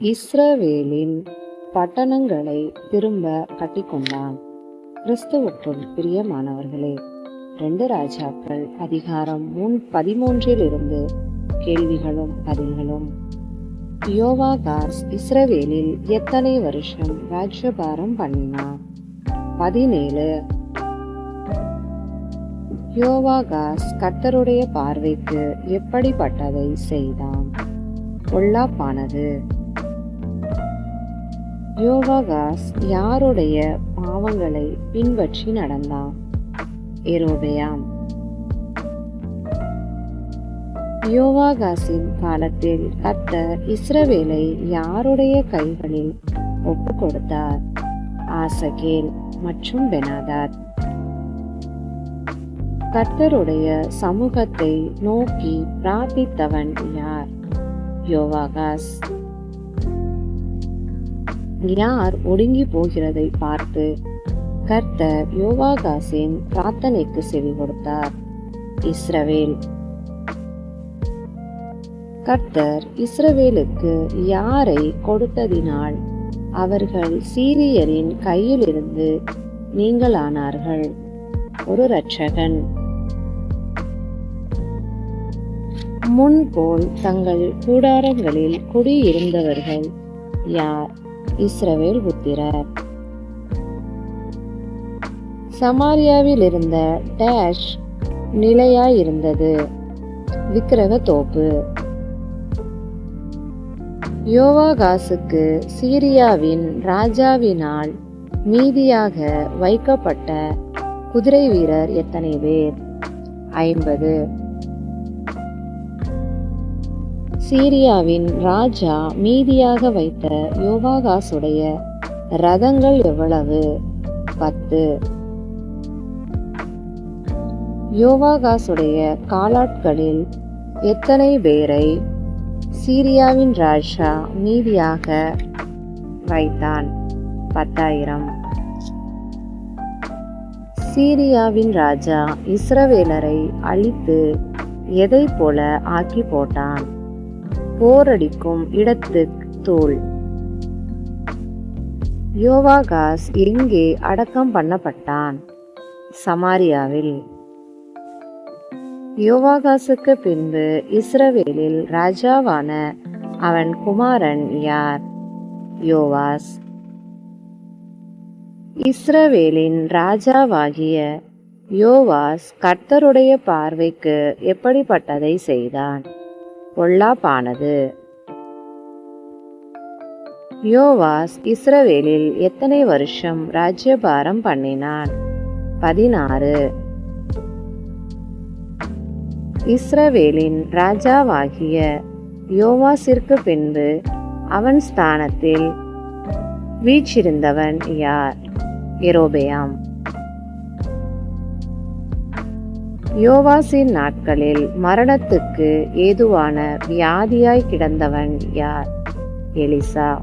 இஸ்ரவேலின் பட்டணங்களை திரும்ப கட்டிக்கொண்டான். கிறிஸ்துவுக்குள் பிரியமானவர்களே ரெண்டு ராஜாக்கள் அதிகாரம் முன் பதிமூன்றில் இருந்து கேள்விகளும் பதில்களும். யோவாகாஸ் இஸ்ரவேலில் எத்தனை வருஷம் ராஜ்யபாரம் பண்ணினார்? பதினேழு. யோவாகாஸ் கர்த்தருடைய பார்வைக்கு எப்படிப்பட்டதை செய்தான்? பொல்லாப்பானது. யோவாகாஸ் யாருடைய பாவங்களை பின்பற்றி நடந்தான்? எரோபெயாம் யோவாகாசின் காலத்தில் கர்த்தர் இஸ்ரவேலை யாருடைய கைகளில் ஒப்பு கொடுத்தார்? ஆசகேல் மற்றும் பெனாதாத். கர்த்தருடைய சமூகத்தை நோக்கி பிரார்த்தித்தவன் யார்? யோவாகாஸ். யார் ஒடுங்கி போகிறதை பார்த்து கர்த்தர் யோவாகாசின் பிரார்த்தனைக்கு செவி கொடுத்தார். இஸ்ரவேல். கர்த்தர் இஸ்ரவேலுக்கு யாரை கொடுத்ததினால் அவர்கள் சீரியரின் கையிலிருந்து நீங்களானார்கள் ஒரு இரட்சகன். முன்போல் தங்கள் கூடாரங்களில் குடியிருந்தவர்கள் யார்? இஸ்ரவேல் புத்திரர். சமாரியாவில் இருந்த டேஷ் நிலையாயிருந்தது. விக்கிரக தோப்பு யோவாகாசுக்கு சீரியாவின் ராஜாவினால் மீதியாக வைக்கப்பட்ட குதிரை வீரர் எத்தனை பேர்? ஐம்பது. சீரியாவின் ராஜா மீதியாக வைத்த யோவாகாசுடைய ரதங்கள் எவ்வளவு? பத்து. யோவாகாசுடைய காலாட்களில் எத்தனை பேரை சீரியாவின் ராஜா மீதியாக வைத்தான்? பத்தாயிரம். சீரியாவின் ராஜா இஸ்ரவேலரை அழித்து எதை போல ஆக்கி போட்டான்? போரடிக்கும் இடத்து தோல். யோவாகாஸ் எங்கே அடக்கம் பண்ணப்பட்டான். சமாரியாவில் யோவாகாசுக்கு பின்பு இஸ்ரவேலில் ராஜாவான அவன் குமாரன் யார்? யோவாஸ். இஸ்ரவேலின் ராஜாவாகிய யோவாஸ் கர்த்தருடைய பார்வைக்கு எப்படிப்பட்டதை செய்தான்? பொல்லாப்பானது. யோவாஸ் இஸ்ரவேலில் எத்தனை வருஷம் ராஜ்யபாரம் பண்ணினான்? பதினாறு. இஸ்ரவேலின் ராஜாவாகிய யோவாசிற்கு பின்பு அவன் ஸ்தானத்தில் வீச்சிருந்தவன் யார்? எரோபெயாம். யோவாசின் நாட்களில் மரணத்துக்கு ஏதுவான வியாதியாய் கிடந்தவன் யார்? எலிசா.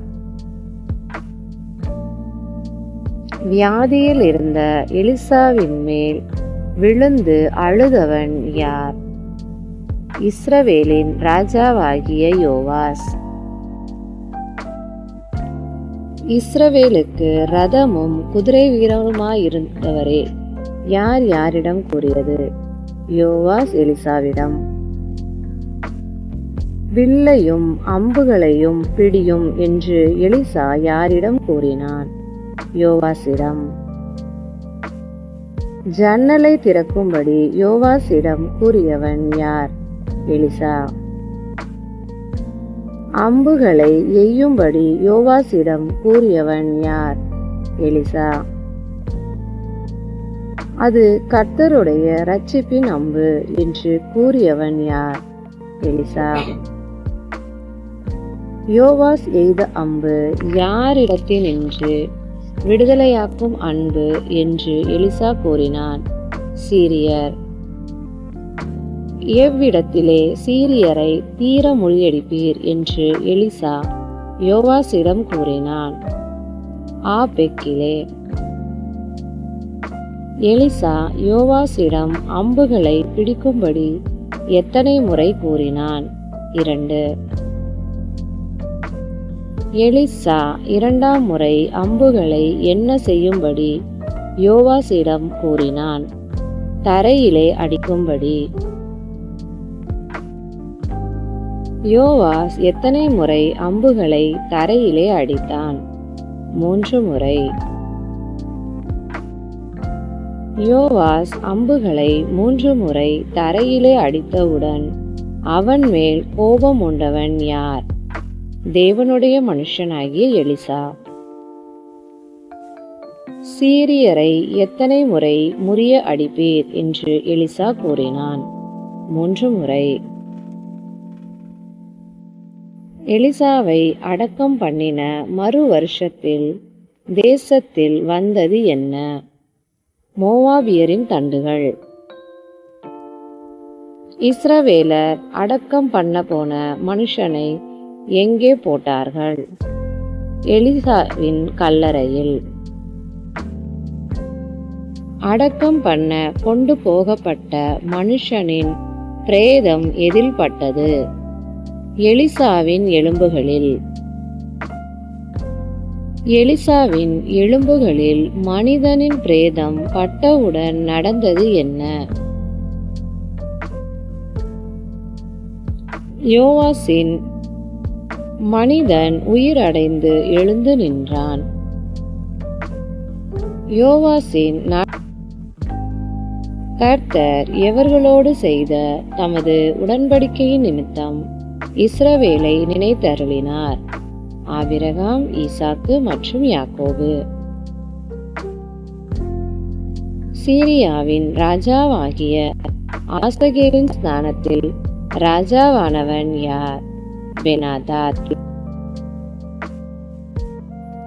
வியாதியில் இருந்த எலிசாவின் மேல் விழுந்து அழுதவன் யார்? இஸ்ரவேலின் ராஜாவாகிய யோவாஸ். இஸ்ரவேலுக்கு ரதமும் குதிரை வீரருமாயிருந்தவரே யார் யாரிடம் கூறியது? யோவாஸ் எலிசாவிடம் வில்லையும் அம்புகளையும் பிடியும் என்று எலிசா யாரிடம் கூறினான்? யோவாசிடம் ஜன்னலை திறக்கும்படி யோவாசிடம் கூறியவன் யார்? எலிசா அம்புகளை எய்யும்படி யோவாசிடம் கூறியவன் யார்? எலிசா அது கர்த்தருடைய ரட்சிப்பின் அம்பு என்று கூறியவன் யார்? எலிசா. யோவாஸ் எய்த அம்பு யாரிடத்தில் என்று விடுதலையாக்கும் அன்பு என்று எலிசா கூறினான். சீரியர். எவ்விடத்திலே சீரியரை தீர முறியடிப்பீர் என்று எலிசா யோவாசிடம் கூறினான். ஆபெக்கிலே எலிசா யோவாசிடம் அம்புகளை பிடிக்கும்படி எத்தனை முறை கூறினான்? இரண்டு. எலிசா இரண்டாம் முறை அம்புகளை என்ன செய்யும்படி யோவாசிடம் கூறினான்? தரையிலே அடிக்கும்படி. யோவாஸ் எத்தனை முறை அம்புகளை தரையிலே அடித்தான்? மூன்று முறை. யோவாஸ் அம்புகளை மூன்று முறை தரையிலே அடித்தவுடன் அவன் மேல் கோபம் உண்டவன் யார்? தேவனுடைய மனுஷனாகிய எலிசா. சீரியரை எத்தனை முறை முறிய அடிப்பீர் என்று எலிசா கூறினான். மூன்று முறை. எலிசாவை அடக்கம் பண்ணின மறு வருஷத்தில் தேசத்தில் வந்தது என்ன? மோவாபியரின் தண்டுகள். இஸ்ரவேலர் அடக்கம் பண்ண போன மனுஷனை எங்கே போட்டார்கள்? எலிசாவின் கல்லறையில். அடக்கம் பண்ண கொண்டு போகப்பட்ட மனுஷனின் பிரேதம் எதில் பட்டது எலிசாவின் எலும்புகளில். எலிசாவின் எலும்புகளில் மனிதனின் பிரேதம் பட்டவுடன் நடந்தது என்ன? யோவாசின் மனிதன் உயிரடைந்து எழுந்து நின்றான். யோவாசின் கர்த்தர் எவர்களோடு செய்த தமது உடன்படிக்கையின் நிமித்தம் இஸ்ரவேலை நினைத்தருளினார். ஆபிரகாம் ஈசாக்கு மற்றும் யாக்கோபு. சீரியாவின் ராஜாவாகிய ஆசகேவின் ஸ்தானத்தில் ராஜாவானவன் யார்? பெனாதாத்.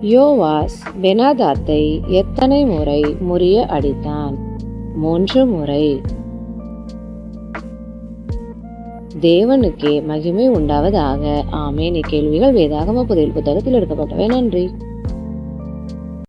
யோவாஸ் பெனாதாத்தை எத்தனை முறை முறிய அடித்தான்? மூன்று முறை. தேவனுக்கே மகிமை உண்டாவதாக. ஆமேன். இக்கேள்விகள் வேதாகம புதையல் புத்தகத்தில் எடுக்கப்பட்டவை. நன்றி.